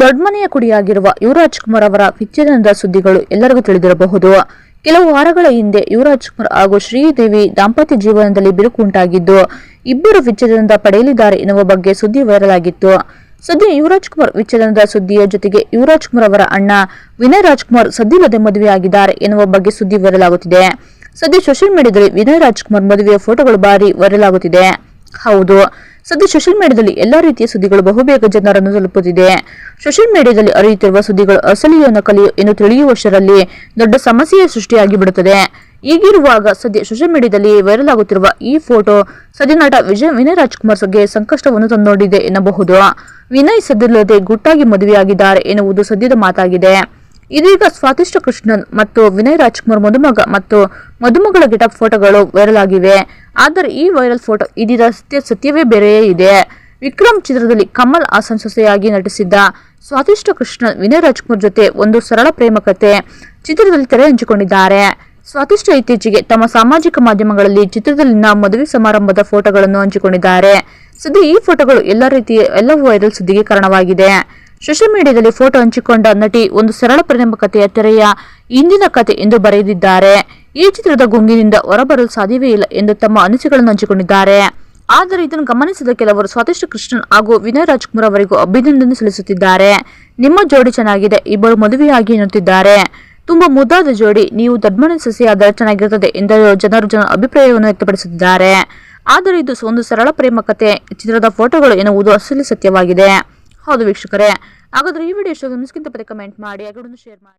ದೊಡ್ಡಮನೆಯ ಕುಡಿಯಾಗಿರುವ ಯುವರಾಜ್ ಕುಮಾರ್ ಅವರ ವಿಚ್ಛೇದನದ ಸುದ್ದಿಗಳು ಎಲ್ಲರಿಗೂ ತಿಳಿದಿರಬಹುದು. ಕೆಲವು ವಾರಗಳ ಹಿಂದೆ ಯುವರಾಜ್ ಕುಮಾರ್ ಹಾಗೂ ಶ್ರೀದೇವಿ ದಾಂಪತ್ಯ ಜೀವನದಲ್ಲಿ ಬಿರುಕು ಉಂಟಾಗಿದ್ದು, ಇಬ್ಬರು ವಿಚ್ಛೇದನದ ಪಡೆಯಲಿದ್ದಾರೆ ಎನ್ನುವ ಬಗ್ಗೆ ಸುದ್ದಿ ವೈರಲ್ ಆಗಿತ್ತು ಸದ್ಯ ಯುವರಾಜ್ ಕುಮಾರ್ ವಿಚ್ಛೇದನದ ಸುದ್ದಿಯ ಜೊತೆಗೆ ಯುವರಾಜ್ ಕುಮಾರ್ ಅವರ ಅಣ್ಣ ವಿನಯ್ ರಾಜ್ಕುಮಾರ್ ಮದುವೆ ಮದುವೆಯಾಗಿದ್ದಾರೆ ಎನ್ನುವ ಬಗ್ಗೆ ಸುದ್ದಿ ವೈರಲ್ ಆಗುತ್ತಿದೆ ಸದ್ಯ ಸೋಷಿಯಲ್ ಮೀಡಿಯಾದಲ್ಲಿ ವಿನಯ್ ರಾಜ್ಕುಮಾರ್ ಮದುವೆಯ ಫೋಟೋಗಳು ಬಾರಿ ವೈರಲ್ ಆಗುತ್ತಿದೆ. ಹೌದು. ಸದ್ಯ ಸೋಷಿಯಲ್ ಮೀಡಿಯಾದಲ್ಲಿ ಎಲ್ಲಾ ರೀತಿಯ ಸುದ್ದಿಗಳು ಬಹುಬೇಗ ಜನರನ್ನು ತಲುಪುತ್ತಿದೆ. ಸೋಷಿಯಲ್ ಮೀಡಿಯಾದಲ್ಲಿ ಅರಿಯುತ್ತಿರುವ ಸುದ್ದಿಗಳು ಅಸಲಿಯೋ ನಕಲಿಯೋ ಎಂದು ತಿಳಿಯುವಷ್ಟರಲ್ಲಿ ದೊಡ್ಡ ಸಮಸ್ಯೆಯ ಸೃಷ್ಟಿಯಾಗಿ ಬಿಡುತ್ತದೆ. ಈಗಿರುವಾಗ ಸದ್ಯ ಸೋಷಿಯಲ್ ಮೀಡಿಯಾದಲ್ಲಿ ವೈರಲ್ ಆಗುತ್ತಿರುವ ಈ ಫೋಟೋ ಸದ್ಯ ನಟ ವಿಜಯ್ ವಿನಯ್ ರಾಜ್ಕುಮಾರ್ ಬಗ್ಗೆ ಸಂಕಷ್ಟವನ್ನು ತಂದೊಡ್ಡಿದೆ ಎನ್ನಬಹುದು. ವಿನಯ್ ಸದ್ಯಲ್ಲದೆ ಗುಟ್ಟಾಗಿ ಮದುವೆಯಾಗಿದ್ದಾರೆ ಎನ್ನುವುದು ಸದ್ಯದ ಮಾತಾಗಿದೆ. ಇದೀಗ ಸ್ವಾತಿಷ್ಠ ಕೃಷ್ಣನ್ ಮತ್ತು ವಿನಯ್ ರಾಜ್ಕುಮಾರ್ ಮದುಮಗ ಮತ್ತು ಮದುಮಗಳ ಗಿಟಪ್ ಫೋಟೋಗಳು ವೈರಲ್ ಆಗಿವೆ. ಆದರೆ ಈ ವೈರಲ್ ಫೋಟೋ ಇದೀಗ ಸತ್ಯ ಸತ್ಯವೇ ಬೇರೆಯೇ ಇದೆ. ವಿಕ್ರಮ್ ಚಿತ್ರದಲ್ಲಿ ಕಮಲ್ ಹಾಸನ್ ಸೊಸೆಯಾಗಿ ನಟಿಸಿದ್ದ ಸ್ವಾತಿಷ್ಠ ಕೃಷ್ಣ ವಿನಯ್ ರಾಜ್ಕುಮಾರ್ ಜೊತೆ ಒಂದು ಸರಳ ಪ್ರೇಮ ಕಥೆ ಚಿತ್ರದಲ್ಲಿ ತೆರೆ ಹಂಚಿಕೊಂಡಿದ್ದಾರೆ. ಸ್ವಾತಿಷ್ಠ ಇತ್ತೀಚೆಗೆ ತಮ್ಮ ಸಾಮಾಜಿಕ ಮಾಧ್ಯಮಗಳಲ್ಲಿ ಚಿತ್ರದಲ್ಲಿನ ಮದುವೆ ಸಮಾರಂಭದ ಫೋಟೋಗಳನ್ನು ಹಂಚಿಕೊಂಡಿದ್ದಾರೆ. ಸದ್ಯ ಈ ಫೋಟೋಗಳು ಎಲ್ಲ ರೀತಿಯ ಎಲ್ಲವೂ ವೈರಲ್ ಸುದ್ದಿಗೆ ಕಾರಣವಾಗಿದೆ. ಸೋಷಿಯಲ್ ಮೀಡಿಯಾದಲ್ಲಿ ಫೋಟೋ ಹಂಚಿಕೊಂಡ ನಟಿ ಒಂದು ಸರಳ ಪ್ರೇಮ ಕಥೆಯ ತೆರೆಯ ಇಂದಿನ ಕತೆ ಎಂದು ಬರೆದಿದ್ದಾರೆ. ಈ ಚಿತ್ರದ ಗುಂಗಿನಿಂದ ಹೊರಬರಲು ಸಾಧ್ಯವೇ ಇಲ್ಲ ಎಂದು ತಮ್ಮ ಅನಿಸಿಕೆಗಳನ್ನು ಹಂಚಿಕೊಂಡಿದ್ದಾರೆ. ಆದರೆ ಇದನ್ನು ಗಮನಿಸಿದ ಕೆಲವರು ಸ್ವಾತಿಷ್ಠ ಕೃಷ್ಣನ್ ಹಾಗೂ ವಿನಯ್ ರಾಜ್ಕುಮಾರ್ ಅವರಿಗೂ ಅಭಿನಂದನೆ ಸಲ್ಲಿಸುತ್ತಿದ್ದಾರೆ. ನಿಮ್ಮ ಜೋಡಿ ಚೆನ್ನಾಗಿದೆ, ಇಬ್ಬರು ಮದುವೆಯಾಗಿ ಎನ್ನುತ್ತಿದ್ದಾರೆ. ತುಂಬಾ ಮುದ್ದಾದ ಜೋಡಿ, ನೀವು ದೊಡ್ಡಮನೆ ಸಸಿಯಾದರೆ ಚೆನ್ನಾಗಿರುತ್ತದೆ ಎಂದು ಜನರು ಜನ ಅಭಿಪ್ರಾಯವನ್ನು ವ್ಯಕ್ತಪಡಿಸುತ್ತಿದ್ದಾರೆ ಆದರೆ ಇದು ಒಂದು ಸರಳ ಪ್ರೇಮ ಕತೆ ಚಿತ್ರದ ಫೋಟೋಗಳು ಎನ್ನುವುದು ಅಸಲಿ ಸತ್ಯವಾಗಿದೆ. ಹೌದು ವೀಕ್ಷಕರೇ. ಹಾಗಾದ್ರೆ ಈ ವಿಡಿಯೋ ಇಷ್ಟ ಮಿಸ್ಕಿಂತ ಪದೇ ಕಮೆಂಟ್ ಮಾಡಿ ಒಂದು ಶೇರ್ ಮಾಡಿ.